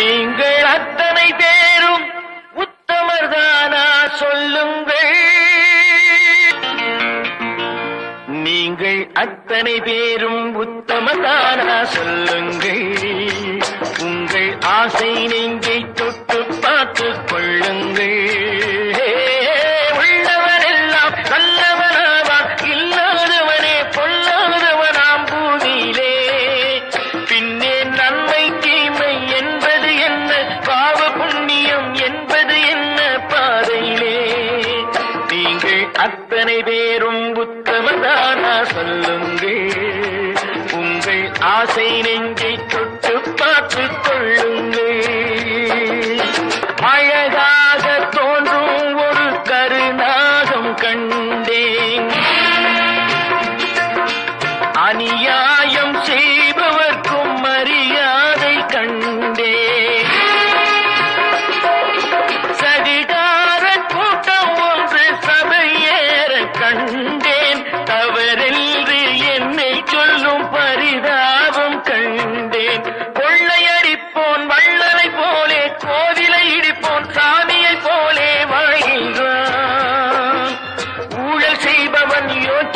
நீங்கள் அத்தனை பேரும் உத்தமர்தானா சொல்லுங்கள். நீங்கள் அத்தனை பேரும் உத்தமர்தானா சொல்லுங்கள். உங்கள் ஆசை நெஞ்சை தொட்டு பார்த்துக் கொள்ளுங்கள். சொல்லுங்கள் அத்தனை பேரும் உத்தமதானா சொல்லுங்கள் உங்கள் ஆசை நெஞ்சை தொட்டு பார்த்துக் கொள்ளுங்கள்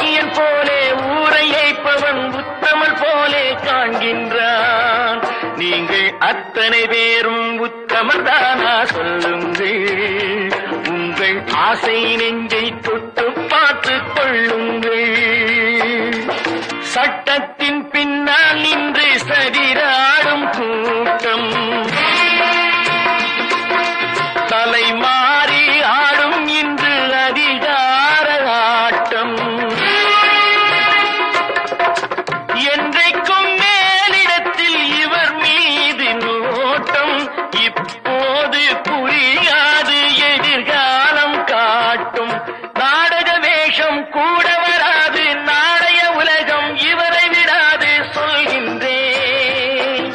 செய்பவன் போலே ஊரை ஏய்ப்பவன் உத்தமல் போலே காண்கின்றான். நீங்கள் அத்தனை பேரும் உத்தமர்தானா சொல்லுங்கள். உங்கள் ஆசை நெஞ்சை தொட்டு பார்த்து கொள்ளுங்கள். சட்டத்தின் பின்னால் நின்று சதிராடும் இப்போது புரியாது எதிர்காலம் காட்டும். நாடக வேஷம் கூட வராது நாளைய உலகம் இவரை விடாது சொல்கின்றேன்.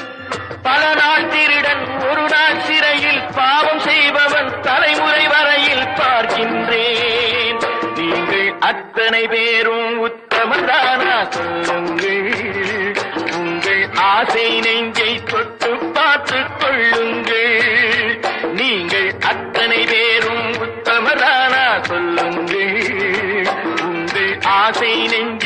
பல நாள் திருடன் ஒரு நாள் சிறையில் பாவம் செய்பவன் தலைமுறை வரையில் பார்க்கின்றேன். நீங்கள் அத்தனை பேரும் உத்தமதானா சொல்லுங்கள். உங்கள் ஆசை நெஞ்சை தொட்டு பார்த்துக் கொள்ளுங்கள். training